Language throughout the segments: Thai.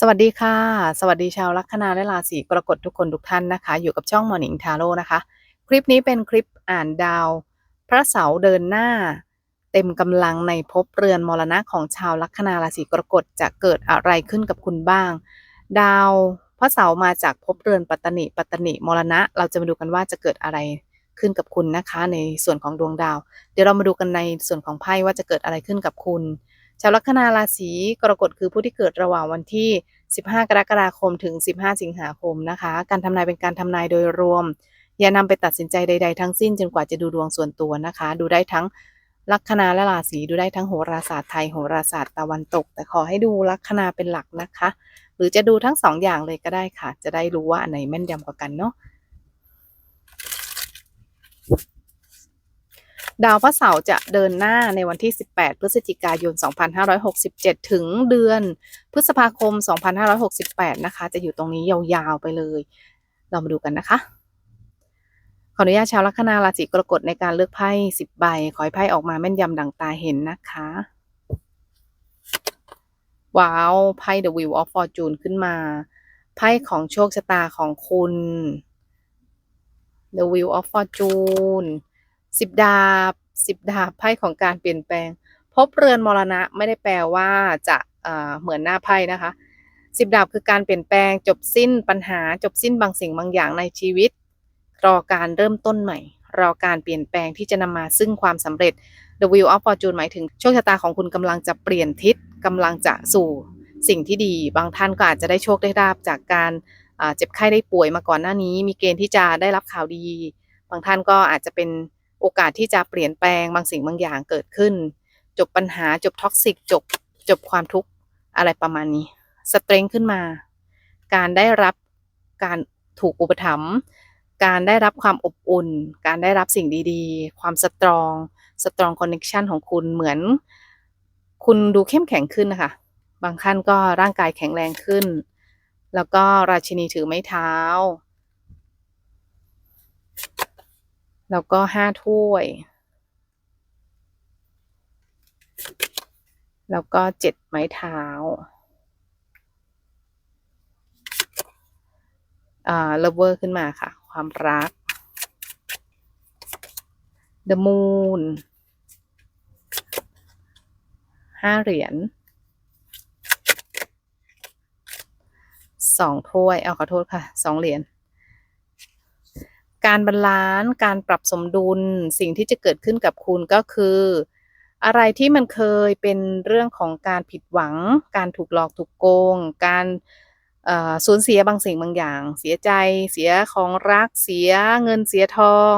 สวัสดีค่ะ สวัสดีชาวลัคนาและราศีกรกฎทุกคนทุกท่านนะคะ อยู่กับช่อง Morning Tarot นะคะ คลิปนี้เป็นคลิปอ่านดาว พระเสาร์เดินหน้า เต็มกำลังในภพเรือนมรณะของชาวลัคนาราศีกรกฎจะเกิดอะไรขึ้นกับคุณบ้าง ดาวพระเสาร์มาจากภพเรือนปัตตนิปัตตนิมรณะ เราจะมาดูกันว่าจะเกิดอะไรขึ้นกับคุณนะคะ ในส่วนของดวงดาว เดี๋ยวเรามาดูกันในส่วนของไพ่ว่าจะเกิดอะไรขึ้นกับคุณ ชาวลัคนาราศีกรกฎคือผู้ที่เกิดระหว่างวันที่ 15 กรกฎาคมถึง 15 สิงหาคมนะคะ การทำนายเป็นการทำนายโดยรวม อย่านำไปตัดสินใจใด ๆ ทั้งสิ้นจนกว่าจะดูดวงส่วนตัวนะคะ ดูได้ทั้งลัคนาและราศีดูได้ทั้งโหราศาสตร์ไทยโหราศาสตร์ตะวันตก แต่ขอให้ดูลัคนาเป็นหลักนะคะ หรือจะดูทั้งสองอย่างเลยก็ได้ค่ะ จะได้รู้ว่าอันไหนแม่นยำกว่ากันเนาะ ดาวพระเสาร์จะเดินหน้าในวันที่ 18 พฤศจิกายน 2567 ถึงเดือนพฤษภาคม 2568 นะคะ จะอยู่ตรงนี้ยาวๆไปเลย เรามาดูกันนะคะ ขออนุญาตชาวลัคนาราศีกรกฎในการเลือกไพ่ 10 ใบ ขอให้ไพ่ออกมาแม่นยำดังตาเห็นนะคะ ว้าว ไพ่ The Wheel of Fortune ขึ้นมา ไพ่ของโชคชะตาของคุณ The Wheel of Fortune สิบดาบสิบดาบไพ่ของการเปลี่ยนแปลง พบเรือนมรณะไม่ได้แปลว่าจะเหมือนหน้าไพ่นะคะสิบดาบคือการเปลี่ยนแปลงจบสิ้นปัญหาจบสิ้นบางสิ่งบางอย่างในชีวิต รอการเริ่มต้นใหม่ รอการเปลี่ยนแปลงที่จะนำมาซึ่งความสำเร็จ The Wheel of Fortune หมายถึงโชคชะตาของคุณกำลังจะเปลี่ยนทิศกำลังจะสู่สิ่งที่ดี บางท่านก็อาจจะได้โชคได้ราบจากการเจ็บไข้ได้ป่วยมาก่อนหน้านี้ มีเกณฑ์ที่จะได้รับข่าวดี บางท่านก็อาจจะเป็น อกาสที่จะเปลี่ยนแปลงบางสิ่งบางอย่างเกิดขึ้น จบปัญหาจบท็อกซิกจบจบความทุกข์อะไรประมาณนี้สเตรงขึ้นมา การได้รับการถูกอุปถัมภ์การได้รับความอบอุ่น การได้รับสิ่งดีๆ ความสตรองสตรองคอนเน c ชันของคุณเหมือน คุณดูเข้มแข็งขึ้นนะคะบางท่านก็ร่างกายแข็งแรงขึ้น แล้วก็ราชินีถือไม้เท้า แล้วก็ห้าถ้วย แล้วก็เจ็ดไม้เท้าอ่า lover ขึ้นมาค่ะ ความรัก the moon ห้าเหรียญสองถ้วย เอาขอโทษค่ะ สองเหรียญ การบาลานซ์การปรับสมดุลสิ่งที่จะเกิดขึ้นกับคุณก็คือ อะไรที่มันเคยเป็นเรื่องของการผิดหวัง การถูกหลอกถูกโกง การสูญเสียบางสิ่งบางอย่าง เสียใจเสียของรักเสียเงินเสียทอง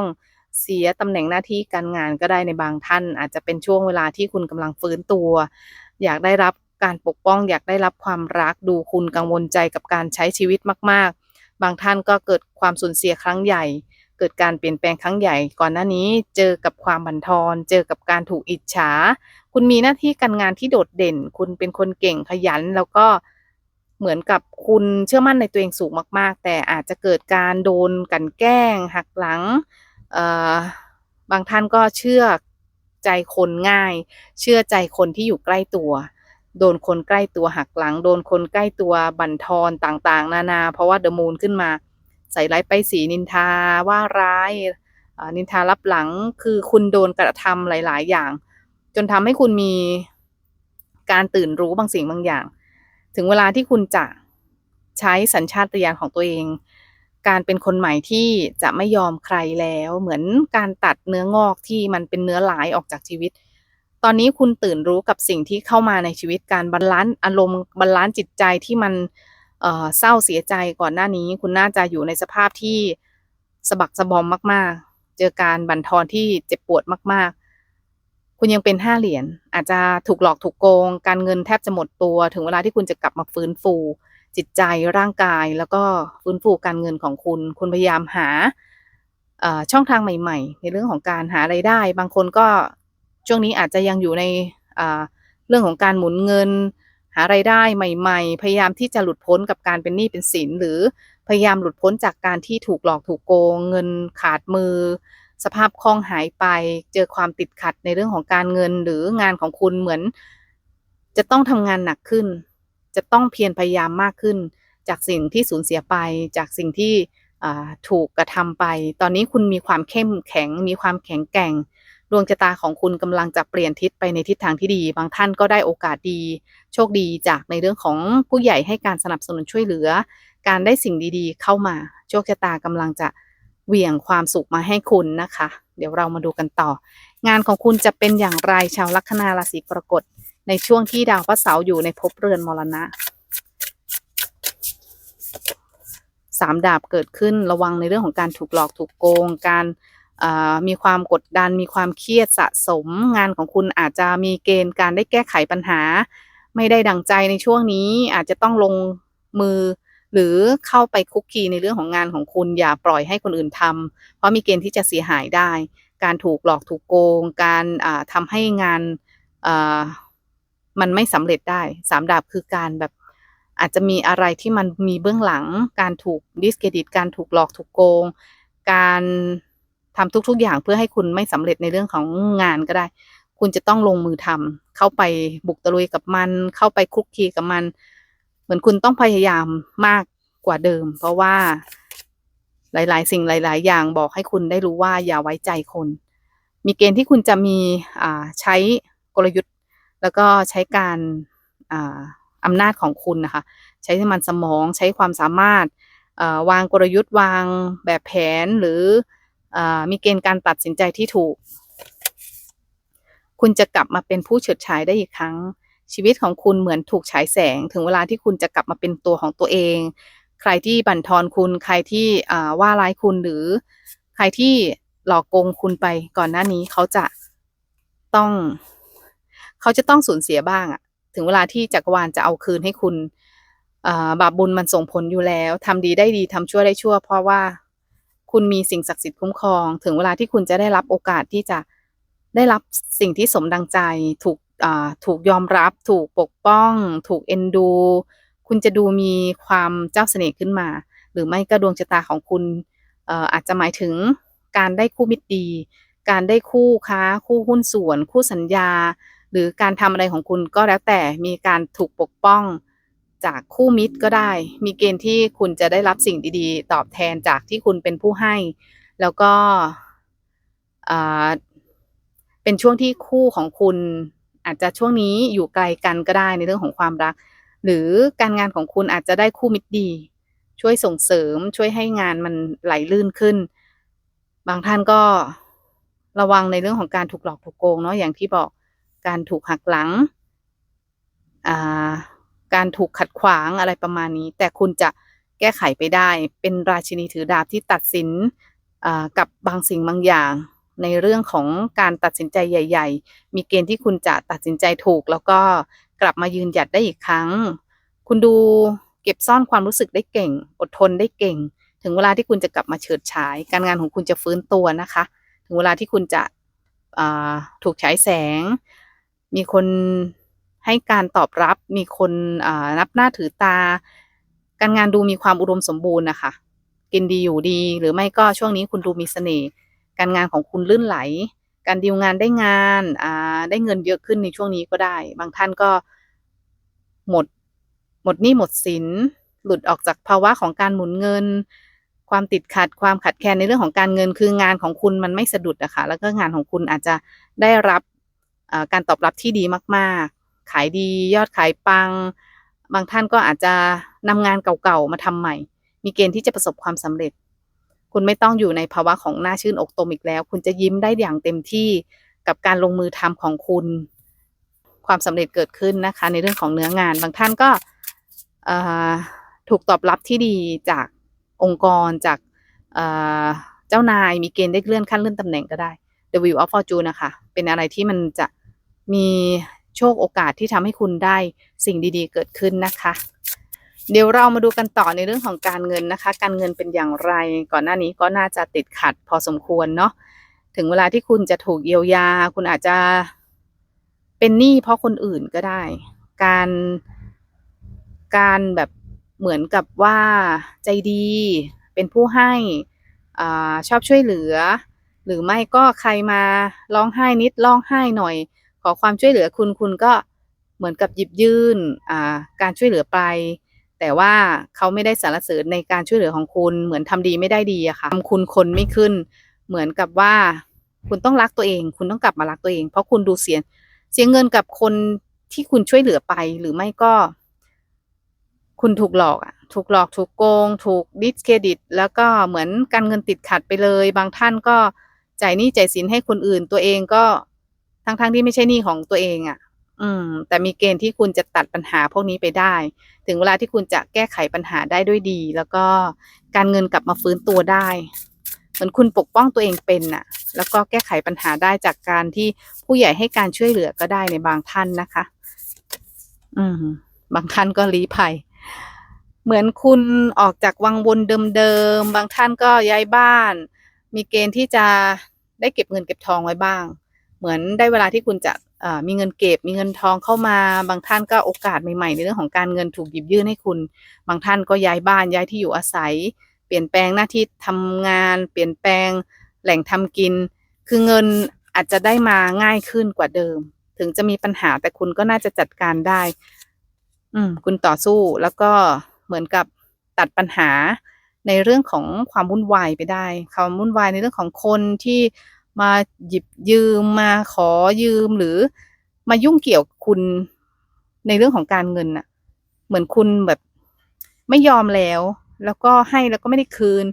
เสียตำแหน่งหน้าที่การงานก็ได้ในบางท่าน อาจจะเป็นช่วงเวลาที่คุณกำลังฟื้นตัว อยากได้รับการปกป้องอยากได้รับความรักดูคุณกังวลใจกับการใช้ชีวิตมาก ๆ บางท่านก็เกิดความสูญเสียครั้งใหญ่ เกิดการเปลี่ยนแปลงครั้งใหญ่ ก่อนหน้านี้เจอกับความบั่นทอน เจอกับการถูกอิจฉา คุณมีหน้าที่การงานที่โดดเด่น คุณเป็นคนเก่งขยัน แล้วก็เหมือนกับคุณเชื่อมั่นในตัวเองสูงมาก ๆ แต่อาจจะเกิดการโดนกันแกล้ง หักหลัง บางท่านก็เชื่อใจคนง่าย เชื่อใจคนที่อยู่ใกล้ตัว โดนคนใกล้ตัวหักหลัง โดนคนใกล้ตัวบั่นทอนต่างๆ นานา เพราะว่าเดอะมูนขึ้นมา ใส่ร้ายไปสีนินทาว่าร้ายนินทารับหลังคือคุณโดนกระทำหลาย ๆ อย่าง จนทำให้คุณมีการตื่นรู้บางสิ่งบางอย่าง ถึงเวลาที่คุณจะใช้สัญชาตญาณของตัวเอง การเป็นคนใหม่ที่จะไม่ยอมใครแล้ว เหมือนการตัดเนื้องอกที่มันเป็นเนื้อหลายออกจากชีวิต ตอนนี้คุณตื่นรู้กับสิ่งที่เข้ามาในชีวิตการบาลานซ์อารมณ์บาลานซ์จิตใจที่มัน เศร้าเสียใจก่อนหน้านี้ คุณน่าจะอยู่ในสภาพที่สะบักสะบอมมาก ๆ เจอการบั่นทอนที่เจ็บปวดมาก ๆ คุณยังเป็นห้าเหรียญอาจจะถูกหลอกถูกโกง การเงินแทบจะหมดตัว ถึงเวลาที่คุณจะกลับมาฟื้นฟู จิตใจร่างกายแล้วก็ฟื้นฟูการเงินของคุณ คุณพยายามหาช่องทางใหม่ ๆ ในเรื่องของการหาไรายได้ บางคนก็ช่วงนี้อาจจะยังอยู่ในเรื่องของการหมุนเงินาไรายได้ใหม่ ๆ พยายามที่จะหลุดพ้นกับการเป็นหนี้เป็นสิน หรือพยายามหลุดพ้นจากการที่ถูกหลอกถูกโกง เงินขาดมือ สภาพคล่องหายไป เจอความติดขัดในเรื่องของการเงินหรืองานของคุณเหมือน จะต้องทำงานหนักขึ้น จะต้องเพียรพยายามมากขึ้น จากสิ่งที่สูญเสียไป จากสิ่งที่ถูกกระทำไป ตอนนี้คุณมีความเข้มแข็ง มีความแข็งแกร่ง ดวงชะตาของคุณกำลังจะเปลี่ยนทิศไปในทิศทางที่ดี บางท่านก็ได้โอกาสดี โชคดีจากในเรื่องของผู้ใหญ่ให้การสนับสนุนช่วยเหลือ การได้สิ่งดีๆ เข้ามา โชคชะตากำลังจะเหวี่ยงความสุขมาให้คุณนะคะ เดี๋ยวเรามาดูกันต่อ งานของคุณจะเป็นอย่างไรชาวลัคนาราศีกรกฎในช่วงที่ดาวพระเสาร์อยู่ในภพเรือนมรณะสามดาบเกิดขึ้นระวังในเรื่องของการถูกหลอกถูกโกง การ มีความกดดัน มีความเครียดสะสม งานของคุณอาจจะมีเกณฑ์การได้แก้ไขปัญหา ไม่ได้ดังใจในช่วงนี้ อาจจะต้องลงมือ หรือเข้าไปคุกคีในเรื่องของงานของคุณ อย่าปล่อยให้คนอื่นทำเพราะมีเกณฑ์ที่จะเสียหายได้ การถูกหลอกถูกโกง การอ่าทำให้งานมันไม่สำเร็จได้สามดาบคือการแบบอาจจะมีอะไรที่มันมีเบื้องหลัง การถูกดิสเครดิต การถูกหลอกถูกโกง การ ทำทุก ๆ อย่างเพื่อให้คุณไม่สำเร็จในเรื่องของงานก็ได้ คุณจะต้องลงมือทำเข้าไปบุกตะลุยกับมัน เข้าไปคลุกคีกับมัน เหมือนคุณต้องพยายามมากกว่าเดิม เพราะว่าหลาย ๆ สิ่งหลาย ๆ อย่างบอกให้คุณได้รู้ว่าอย่าไว้ใจคน มีเกณฑ์ที่คุณจะมีใช้กลยุทธ์ แล้วก็ใช้การอำนาจของคุณนะคะ ใช้มันสมองใช้ความสามารถวางกลยุทธ์วางแบบแผนหรือ มีเกณฑ์การตัดสินใจที่ถูก คุณจะกลับมาเป็นผู้เฉิดฉายได้อีกครั้ง ชีวิตของคุณเหมือนถูกฉายแสง ถึงเวลาที่คุณจะกลับมาเป็นตัวของตัวเอง ใครที่บั่นทอนคุณ ใครที่อ่าว่าร้ายคุณหรือใครที่หลอกโกงคุณไปก่อนหน้านี้เขาจะต้อง เขาจะต้องสูญเสียบ้างอะถึงเวลาที่จักรวาลจะเอาคืนให้คุณบาปบุญมันส่งผลอยู่แล้วทำดีได้ดีทำชั่วได้ชั่ว เพราะว่า คุณมีสิ่งศักดิ์สิทธิ์คุ้มครอง ถึงเวลาที่คุณจะได้รับโอกาสที่จะได้รับสิ่งที่สมดังใจถูกถูกยอมรับ ถูกปกป้อง ถูกเอ็นดู คุณจะดูมีความเจ้าเสน่ห์ขึ้นมา หรือไม่ก็ดวงชะตาของคุณเอ่ออาจจะหมายถึงการได้คู่มิตรดี การได้คู่ค้า คู่หุ้นส่วน คู่สัญญา หรือการทำอะไรของคุณก็แล้วแต่มีการถูกปกป้อง จากคู่มิตรก็ได้ มีเกณฑ์ที่คุณจะได้รับสิ่งดีๆ ตอบแทนจากที่คุณเป็นผู้ให้ แล้วก็เป็นช่วงที่คู่ของคุณอาจจะช่วงนี้อยู่ไกลกันก็ได้ในเรื่องของความรัก หรือการงานของคุณอาจจะได้คู่มิตรดี ช่วยส่งเสริมช่วยให้งานมันไหลลื่นขึ้น บางท่านก็ระวังในเรื่องของการถูกหลอกถูกโกงเนาะอย่างที่บอกการถูกหักหลังอ่า การถูกขัดขวางอะไรประมาณนี้ แต่คุณจะแก้ไขไปได้ เป็นราชินีถือดาบที่ตัดสินกับบางสิ่งบางอย่าง ในเรื่องของการตัดสินใจใหญ่ ๆ มีเกณฑ์ที่คุณจะตัดสินใจถูก แล้วก็กลับมายืนหยัดได้อีกครั้ง คุณดูเก็บซ่อนความรู้สึกได้เก่ง อดทนได้เก่ง ถึงเวลาที่คุณจะกลับมาเฉิดฉาย การงานของคุณจะฟื้นตัวนะคะ ถึงเวลาที่คุณจะถูกฉายแสง มีคน ให้การตอบรับมีคนนับหน้าถือตา การงานดูมีความอุดมสมบูรณ์นะคะ กินดีอยู่ดี หรือไม่ก็ช่วงนี้คุณดูมีเสน่ห์ การงานของคุณลื่นไหล การดีลงานได้งานาได้เงินเยอะขึ้นในช่วงนี้ก็ได้ บางท่านก็หมดหมดหนี้หมดสิน หลุดออกจากภาวะของการหมุนเงิน ความติดขัด ความขัดแคลนในเรื่องของการเงิน คืองานของคุณมันไม่สะดุดอะคะแล้วก็งานของคุณอาจจะได้รับาการตอบรับที่ดีมาก ๆ ขายดี ยอดขายปัง บางท่านก็อาจจะนำงานเก่าๆมาทำใหม่ มีเกณฑ์ที่จะประสบความสำเร็จ คุณไม่ต้องอยู่ในภาวะของหน้าชื่นอกตมอีกแล้ว คุณจะยิ้มได้อย่างเต็มที่กับการลงมือทำของคุณ ความสำเร็จเกิดขึ้นนะคะ ในเรื่องของเนื้องาน บางท่านก็ถูกตอบรับที่ดีจากองค์กรจากเจ้านายมีเกณฑ์ได้เลื่อนขั้นเลื่อนตำแหน่งก็ได้ The Wheel of Fortune นะคะ เป็นอะไรที่มันจะมี โชคโอกาสที่ทำให้คุณได้สิ่งดีๆ เกิดขึ้นนะคะ เดี๋ยวเรามาดูกันต่อในเรื่องของการเงินนะคะ การเงินเป็นอย่างไร ก่อนหน้านี้ก็น่าจะติดขัดพอสมควรเนาะถึงเวลาที่คุณจะถูกเยียวยา คุณอาจจะเป็นหนี้เพราะคนอื่นก็ได้ การการแบบเหมือนกับว่าใจดี เป็นผู้ให้อชอบช่วยเหลือ หรือไม่ก็ใครมาร้องไห้นิดร้องไห้หน่อย อความช่วยเหลือคุณคุณก็เหมือนกับหยิบยื่นอ่าการช่วยเหลือไป แต่ว่าเขาไม่ได้สารเสริญในการช่วยเหลือของคุณ เหมือนทำดีไม่ได้ดีอะค่ะทำคุณคนไม่ขึ้น เหมือนกับว่าคุณต้องรักตัวเอง คุณต้องกลับมารักตัวเอง เพราะคุณดูเสียเสียเงินกับคนที่คุณช่วยเหลือไปหรือไม่ก็ คุณถูกหลอกอะถูกหลอกถูกโกง ถูกดิสเครดิต แล้วก็เหมือนการเงินติดขัดไปเลย บางท่านก็จ่ายหนี้จ่ายสินให้คนอื่น ตัวเองก็ ทั้งๆที่ไม่ใช่หนี้ของตัวเองอะอืม แต่มีเกณฑ์ที่คุณจะตัดปัญหาพวกนี้ไปได้ ถึงเวลาที่คุณจะแก้ไขปัญหาได้ด้วยดี แล้วก็การเงินกลับมาฟื้นตัวได้ เหมือนคุณปกป้องตัวเองเป็นน่ะ แล้วก็แก้ไขปัญหาได้จากการที่ผู้ใหญ่ให้การช่วยเหลือก็ได้ในบางท่านนะคะ อืม บางท่านก็ลี้ภัยเหมือนคุณออกจากวังวนเดิมๆ บางท่านก็ย้ายบ้าน มีเกณฑ์ที่จะได้เก็บเงินเก็บทองไว้บ้าง เหมือนได้เวลาที่คุณจะมีเงินเก็บ มีเงินทองเข้ามา บางท่านก็โอกาสใหม่ๆ ในเรื่องของการเงินถูกหยิบยื่นให้คุณ บางท่านก็ย้ายบ้านย้ายที่อยู่อาศัย เปลี่ยนแปลงหน้าที่ทำงาน เปลี่ยนแปลงแหล่งทำกิน คือเงินอาจจะได้มาง่ายขึ้นกว่าเดิม ถึงจะมีปัญหาแต่คุณก็น่าจะจัดการได้ อืม คุณต่อสู้แล้วก็เหมือนกับตัดปัญหาในเรื่องของความวุ่นวายไปได้ ความวุ่นวายในเรื่องของคนที่ มาหยิบยืมมาขอยืมหรือมายุ่งเกี่ยวคุณในเรื่องของการเงินน่ะ เหมือนคุณแบบไม่ยอมแล้ว แล้วก็ให้แล้วก็ไม่ได้คืน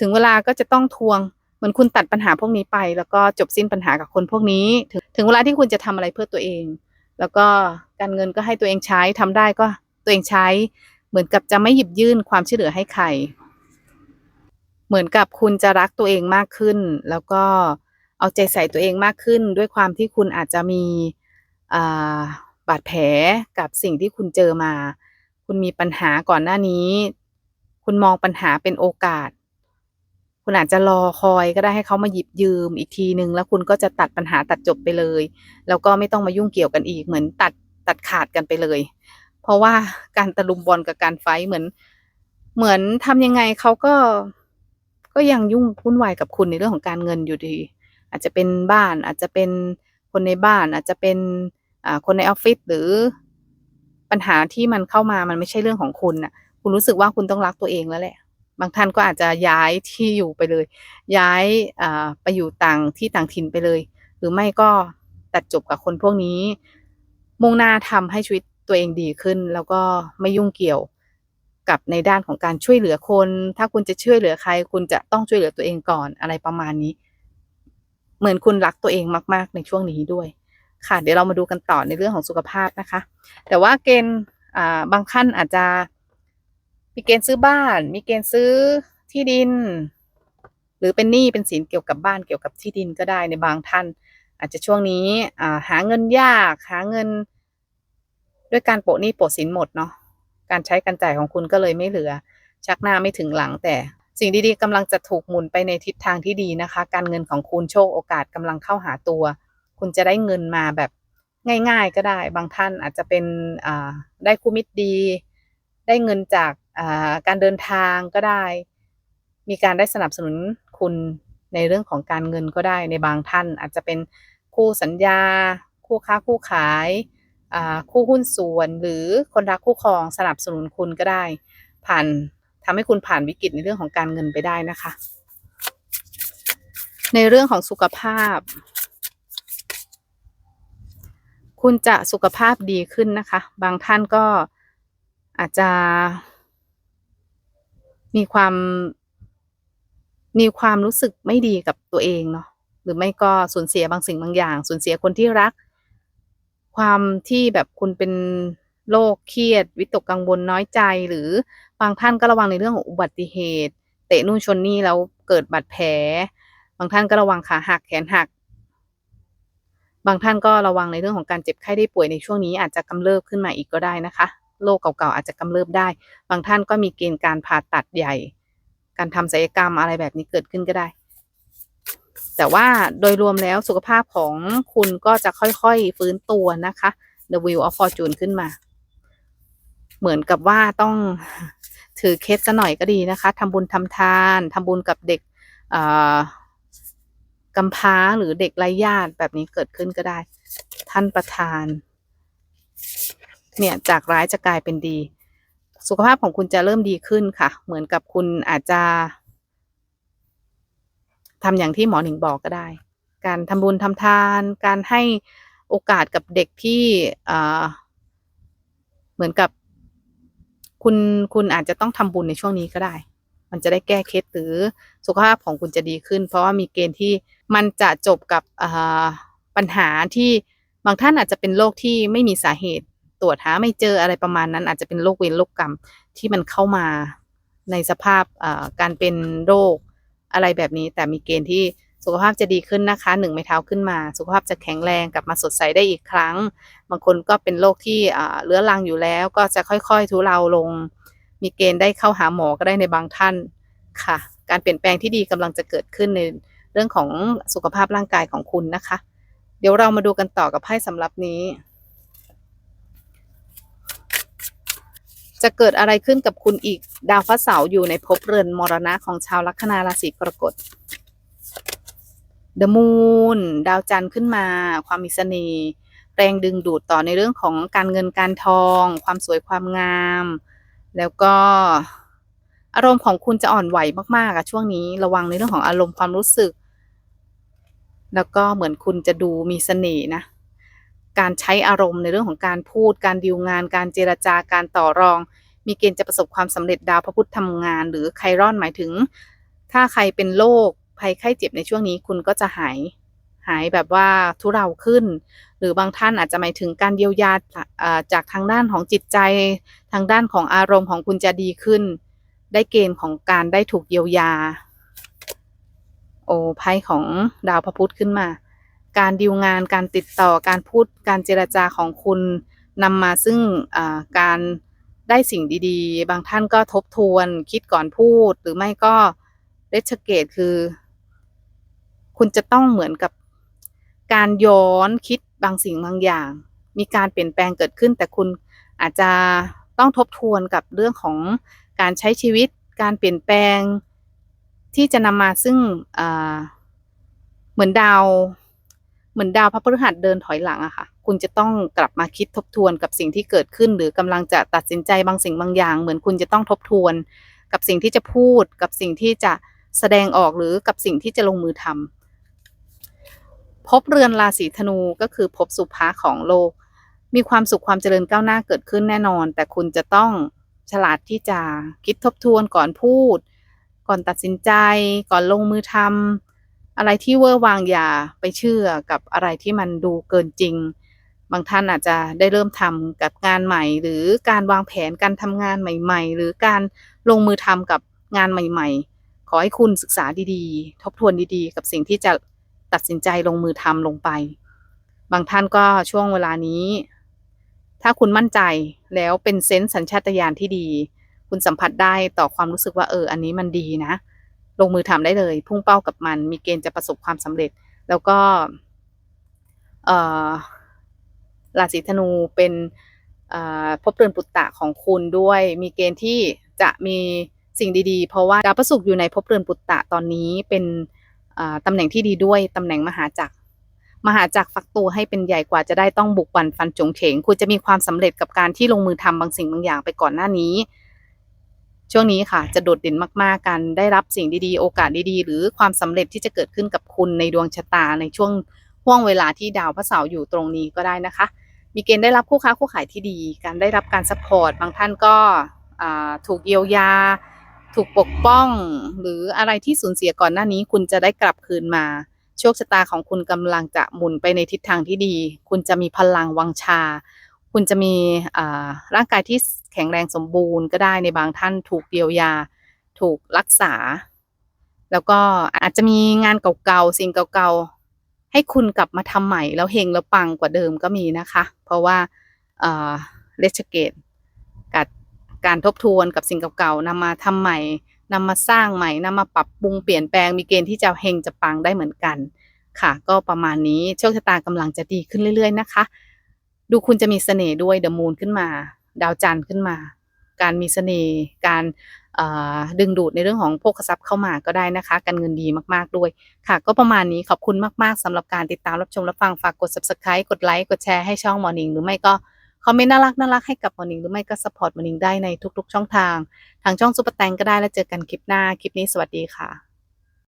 ถึงเวลาก็จะต้องทวง เหมือนคุณตัดปัญหาพวกนี้ไป แล้วก็จบสิ้นปัญหากับคนพวกนี้ ถึงถึงเวลาที่คุณจะทำอะไรเพื่อตัวเอง แล้วก็การเงินก็ให้ตัวเองใช้ทำได้ก็ตัวเองใช้ เหมือนกับจะไม่หยิบยื่นความช่วยเหลือให้ใคร เหมือนกับคุณจะรักตัวเองมากขึ้น แล้วก็ เอาใจใส่ตัวเองมากขึ้น ด้วยความที่คุณอาจจะมีบาดแผลกับสิ่งที่คุณเจอมา คุณมีปัญหาก่อนหน้านี้ คุณมองปัญหาเป็นโอกาส คุณอาจจะรอคอยก็ได้ให้เขามาหยิบยืมอีกทีนึง แล้วคุณก็จะตัดปัญหาตัดจบไปเลย แล้วก็ไม่ต้องมายุ่งเกี่ยวกันอีกเหมือนตัดตัดขาดกันไปเลย เพราะว่าการตะลุมบอลกับการไฟเหมือน เหมือนทำยังไงเขาก็ก็ยังยุ่งวุ่นวายกับคุณในเรื่องของการเงินอยู่ดี อาจจะเป็นบ้านอาจจะเป็นคนในบ้านอาจจะเป็นคนในออฟฟิศหรือปัญหาที่มันเข้ามามันไม่ใช่เรื่องของคุณน่ะ คุณรู้สึกว่าคุณต้องรักตัวเองแล้วแหละ บางท่านก็อาจจะย้ายที่อยู่ไปเลย ย้ายไปอยู่ต่างที่ต่างถิ่นไปเลย หรือไม่ก็ตัดจบกับคนพวกนี้ มุ่งหน้าทำให้ชีวิตตัวเองดีขึ้น แล้วก็ไม่ยุ่งเกี่ยวกับในด้านของการช่วยเหลือคน ถ้าคุณจะช่วยเหลือใคร คุณจะต้องช่วยเหลือตัวเองก่อนอะไรประมาณนี้ เหมือนคุณรักตัวเองมากๆ ในช่วงนี้ด้วย ค่ะ เดี๋ยวเรามาดูกันต่อในเรื่องของสุขภาพนะคะ แต่ว่าเกณฑ์บางท่านอาจจะมีเกณฑ์ซื้อบ้าน มีเกณฑ์ซื้อที่ดิน หรือเป็นหนี้เป็นสินเกี่ยวกับบ้านเกี่ยวกับที่ดินก็ได้ในบางท่าน อาจจะช่วงนี้หาเงินยากหาเงิน ด้วยการโปะหนี้โปะสินหมดเนาะการใช้การจ่ายของคุณก็เลยไม่เหลือ ชักหน้าไม่ถึงหลังแต่ สิ่งดีๆกำลังจะถูกหมุนไปในทิศทางที่ดีนะคะ การเงินของคุณโชคโอกาสกำลังเข้าหาตัว คุณจะได้เงินมาแบบง่ายๆก็ได้ บางท่านอาจจะเป็นได้คู่มิตรดี ได้เงินจากการเดินทางก็ได้ มีการได้สนับสนุนคุณในเรื่องของการเงินก็ได้ในบางท่านอาจจะเป็นคู่สัญญา คู่ค้าคู่ขายคู่หุ้นส่วนหรือคนรักคู่ครองสนับสนุนคุณก็ได้ ผ่าน ทำให้คุณผ่านวิกฤตในเรื่องของการเงินไปได้นะคะ ในเรื่องของสุขภาพ คุณจะสุขภาพดีขึ้นนะคะ บางท่านก็อาจจะ มีความ มีความรู้สึกไม่ดีกับตัวเองเนาะหรือไม่ก็สูญเสียบางสิ่งบางอย่าง สูญเสียคนที่รัก ความที่แบบคุณเป็น โรคเครียด วิตกกังวลน้อยใจ หรือบางท่านก็ระวังในเรื่องของอุบัติเหตุ เตะนู่นชนนี่แล้วเกิดบาดแผล บางท่านก็ระวังขาหักแขนหัก บางท่านก็ระวังในเรื่องของการเจ็บไข้ได้ป่วยในช่วงนี้อาจจะกำเริบขึ้นมาอีกก็ได้นะคะโรคเก่าๆอาจจะกำเริบได้ บางท่านก็มีเกณฑ์การผ่าตัดใหญ่ การทำศัลยกรรมอะไรแบบนี้เกิดขึ้นก็ได้ แต่ว่าโดยรวมแล้วสุขภาพของคุณก็จะค่อยๆฟื้นตัวนะคะ The Wheel of Fortune ขึ้นมา เหมือนกับว่าต้องถือเคสซะหน่อยก็ดีนะคะทำบุญทำทานทำบุญกับเด็กอ่ากำพร้าหรือเด็กไร้ญาติแบบนี้เกิดขึ้นก็ได้ ท่านประธาน เนี่ยจากร้ายจะกลายเป็นดี สุขภาพของคุณจะเริ่มดีขึ้นค่ะ เหมือนกับคุณอาจจะทำอย่างที่หมอหนิงบอกก็ได้ การทำบุญทำทาน การให้โอกาสกับเด็กที่เหมือนกับ คุณคุณอาจจะต้องทำบุญในช่วงนี้ก็ได้ มันจะได้แก้เคล็ดหรือสุขภาพของคุณจะดีขึ้น เพราะว่ามีเกณฑ์ที่มันจะจบกับปัญหาที่บางท่านอาจจะเป็นโรคที่ไม่มีสาเหตุตรวจหาไม่เจออะไรประมาณนั้น อาจจะเป็นโรคเวรโรคกรรมที่มันเข้ามาในสภาพการเป็นโรคอะไรแบบนี้ แต่มีเกณฑ์ที่ สุขภาพจะดีขึ้นนะคะหนึ่งไม้เท้าขึ้นมา สุขภาพจะแข็งแรงกลับมาสดใสได้อีกครั้ง บางคนก็เป็นโรคที่เรื้อรังอยู่แล้ว ก็จะค่อยๆ ทุเลาลง มีเกณฑ์ได้เข้าหาหมอก็ได้ในบางท่านค่ะ การเปลี่ยนแปลงที่ดีกำลังจะเกิดขึ้นในเรื่องของสุขภาพร่างกายของคุณนะคะ เดี๋ยวเรามาดูกันต่อกับไพ่สำหรับนี้ จะเกิดอะไรขึ้นกับคุณอีกดาวพระเสาร์อยู่ในภพเรือนมรณะของชาวลัคนาราศีกรกฎ The Moon ดาวจันทร์ขึ้นมา ความมีเสน่ห์แรงดึงดูดต่อในเรื่องของการเงินการทอง ความสวยความงาม แล้วก็อารมณ์ของคุณจะอ่อนไหวมากๆอะช่วงนี้ระวังในเรื่องของอารมณ์ความรู้สึก แล้วก็เหมือนคุณจะดูมีเสน่ห์นะ การใช้อารมณ์ในเรื่องของการพูด การดีลงาน การเจรจาการต่อรอง มีเกณฑ์จะประสบความสำเร็จดาวพระพุธทำงาน หรือไครอนหมายถึง ถ้าใครเป็นโรค ภัยไข้เจ็บในช่วงนี้คุณก็จะหายหายแบบว่าทุเราขึ้น หรือบางท่านอาจจะหมายถึงการเยียวยาจากทางด้านของจิตใจ ทางด้านของอารมณ์ของคุณจะดีขึ้น ได้เกณฑ์ของการได้ถูกเยียวยา โอ้ไพ่ของดาวพระพุธขึ้นมา การดีลงานการติดต่อการพูดการเจรจาของคุณนำมาซึ่งการได้สิ่งดีๆ บางท่านก็ทบทวนคิดก่อนพูด หรือไม่ก็เรชเกตคือ คุณจะต้องเหมือนกับการย้อนคิดบางสิ่งบางอย่าง มีการเปลี่ยนแปลงเกิดขึ้น แต่คุณอาจจะต้องทบทวนกับเรื่องของการใช้ชีวิต การเปลี่ยนแปลงที่จะนำมาซึ่งเหมือนดาว เหมือนดาวพระพฤหัสเดินถอยหลังอะค่ะ คุณจะต้องกลับมาคิดทบทวนกับสิ่งที่เกิดขึ้น หรือกำลังจะตัดสินใจบางสิ่งบางอย่าง เหมือนคุณจะต้องทบทวน กับสิ่งที่จะพูด กับสิ่งที่จะแสดงออกหรือกับสิ่งที่จะลงมือทำ พบเรือนราศีธนูก็คือพบสุภาของโลก มีความสุขความเจริญก้าวหน้าเกิดขึ้นแน่นอน แต่คุณจะต้องฉลาดที่จะคิดทบทวนก่อนพูด ก่อนตัดสินใจ ก่อนลงมือทำอะไรที่เวอร์วางอย่าไปเชื่อกับอะไรที่มันดูเกินจริง บางท่านอาจจะได้เริ่มทำกับงานใหม่ หรือการวางแผนการทำงานใหม่ ๆ หรือการลงมือทำกับงานใหม่ ๆ ขอให้คุณศึกษาดีๆ ทบทวนดีๆ กับสิ่งที่จะ ตัดสินใจลงมือทำลงไป บางท่านก็ช่วงเวลานี้ ถ้าคุณมั่นใจแล้วเป็นเซนส์สัญชาตญาณที่ดี คุณสัมผัสได้ต่อความรู้สึกว่าเออ อันนี้มันดีนะ ลงมือทำได้เลย พุ่งเป้ากับมัน มีเกณฑ์จะประสบความสำเร็จ แล้วก็เออราศีธนูเป็นเอ่อภพเรือนปุตตะของคุณด้วย มีเกณฑ์ที่จะมีสิ่งดีๆ เพราะว่าดาวพระศุกร์อยู่ในภพเรือนปุตตะตอนนี้เป็น ตำแหน่งที่ดีด้วยตำแหน่งมหาจักรมหาจักรฟักตัวให้เป็นใหญ่กว่าจะได้ต้องบุกบันฟันจงเฉงคุณจะมีความสำเร็จกับการที่ลงมือทำบางสิ่งบางอย่างไปก่อนหน้านี้ ช่วงนี้ค่ะ จะโดดเด่นมากๆกันได้รับสิ่งดีๆ โอกาสดีๆ หรือความสำเร็จที่จะเกิดขึ้นกับคุณในดวงชะตาในช่วงห่วงเวลาที่ดาวพระเสาร์อยู่ตรงนี้ก็ได้นะคะ มีเกณฑ์ได้รับคู่ค้าคู่ขายที่ดี การได้รับการซัพพอร์ตบางท่านก็ถูกเยียวยา ถูกปกป้องหรืออะไรที่สูญเสียก่อนหน้านี้ คุณจะได้กลับคืนมา โชคชะตาของคุณกำลังจะหมุนไปในทิศทางที่ดี คุณจะมีพลังวังชา คุณจะมีร่างกายที่แข็งแรงสมบูรณ์ก็ได้ในบางท่านถูกเยียวยา ถูกรักษา แล้วก็อาจจะมีงานเก่าๆสิ่งเก่าๆ ให้คุณกลับมาทำใหม่ แล้วเฮงแล้วปังกว่าเดิมก็มีนะคะ เพราะว่าเลชเกต การทบทวนกับสิ่งเก่าๆนำมาทำใหม่นำมาสร้างใหม่นำมาปรับปรุงเปลี่ยนแปลงมีเกณฑ์ที่จะเฮงจะปังได้เหมือนกัน ค่ะ ก็ประมาณนี้โชคชะตากำลังจะดีขึ้นเรื่อย ๆ นะคะ ดูคุณจะมีเสน่ห์ด้วยเดอะมูนขึ้นมา ดาวจันทร์ขึ้นมา การมีเสน่ห์การดึงดูดในเรื่องของโภคทรัพย์เข้ามาก็ได้นะคะ การเงินดีมากๆด้วย ค่ะ ก็ประมาณนี้ขอบคุณมากๆสำหรับการติดตามรับชมรับฟังฝากกด subscribe กดไลค์กดแชร์ให้ช่องมอร์นิ่งหรือไม่ก็ คอมเมนต์น่ารักน่ารักให้กับมอนิงหรือไม่ก็สปอร์ตมอนิงได้ในทุกๆ ช่องทาง ทางช่องซุปเปอร์แตงก็ได้แล้วเจอกันคลิปหน้าคลิปนี้สวัสดีค่ะ